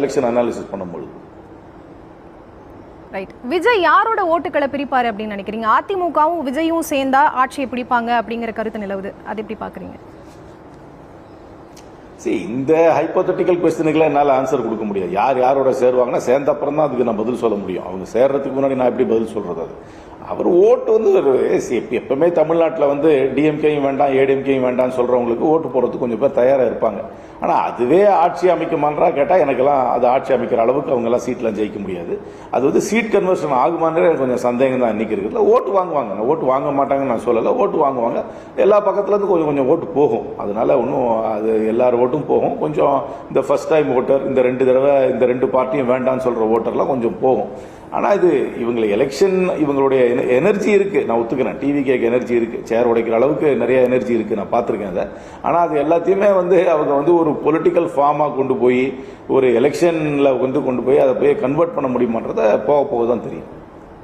Election analysis பண்ணும்பொழுது. Right Vijay யாரோட ஓட்டுகளை பிரிப்பாரு அப்படின்னு நினைக்கிறீங்க? அதிமுகவும் விஜயும் சேர்ந்தா ஆட்சியை பிடிப்பாங்க அப்படிங்கிற கருத்து நிலவுது. அது எப்படி பாக்குறீங்க சரி இந்த ஹைப்போதட்டிக்கல் கொஸ்டினுக்குலாம் என்னால் ஆன்சர் கொடுக்க முடியாது. யார் யாரோட சேருவாங்கன்னா சேர்ந்த அப்புறம் தான் அதுக்கு நான் பதில் சொல்ல முடியும். அவங்க சேர்றதுக்கு முன்னாடி நான் எப்படி பதில் சொல்றது அது? அவர் ஓட்டு வந்து ஒரு எப்பவுமே தமிழ்நாட்டில் வந்து டிஎம்கேயும் வேண்டாம் ஏடிஎம்கேயும் வேண்டாம்னு சொல்கிறவங்களுக்கு ஓட்டு போடுறதுக்கு கொஞ்சம் பேர் தயாராக இருப்பாங்க. ஆனால் அதுவே ஆட்சி அமைக்குமான்றா கேட்டால் எனக்கெல்லாம் அது ஆட்சி அமைக்கிற அளவுக்கு அவங்கெல்லாம் சீட்லாம் ஜெயிக்க முடியாது. அது வந்து சீட் கன்வர்ஷன் ஆகுமான்ற எனக்கு கொஞ்சம் சந்தேகம் தான் இன்னைக்கு இருக்குல்ல ஓட்டு வாங்குவாங்க. நான் ஓட்டு வாங்க மாட்டாங்கன்னு நான் சொல்லலை. ஓட்டு வாங்குவாங்க. எல்லா பக்கத்துலேருந்து கொஞ்சம் கொஞ்சம் ஓட்டு போகும். அதனால் ஒன்றும் அது எல்லார் ஓட்டும் போகும். கொஞ்சம் இந்த ஃபர்ஸ்ட் டைம் ஓட்டர் இந்த ரெண்டு தடவை இந்த ரெண்டு பார்ட்டியும் வேண்டாம்னு சொல்கிற ஓட்டர்லாம் கொஞ்சம் போகும். ஆனால் இது இவங்களை எலெக்ஷன் இவங்களுடைய எனர்ஜி இருக்குது நான் ஒத்துக்கிறேன். டிவி கேக்கு எனர்ஜி இருக்குது சேர் உடைக்கிற அளவுக்கு நிறைய எனர்ஜி இருக்குது நான் பார்த்துருக்கேன் அதை. ஆனால் அது எல்லாத்தையுமே வந்து அவங்க வந்து ஒரு பொலிட்டிக்கல் ஃபார்மாக கொண்டு போய் ஒரு எலெக்ஷனில் வந்து கொண்டு போய் அதை போய் கன்வெர்ட் பண்ண முடியுமான்றதை போக போக தான் தெரியும்.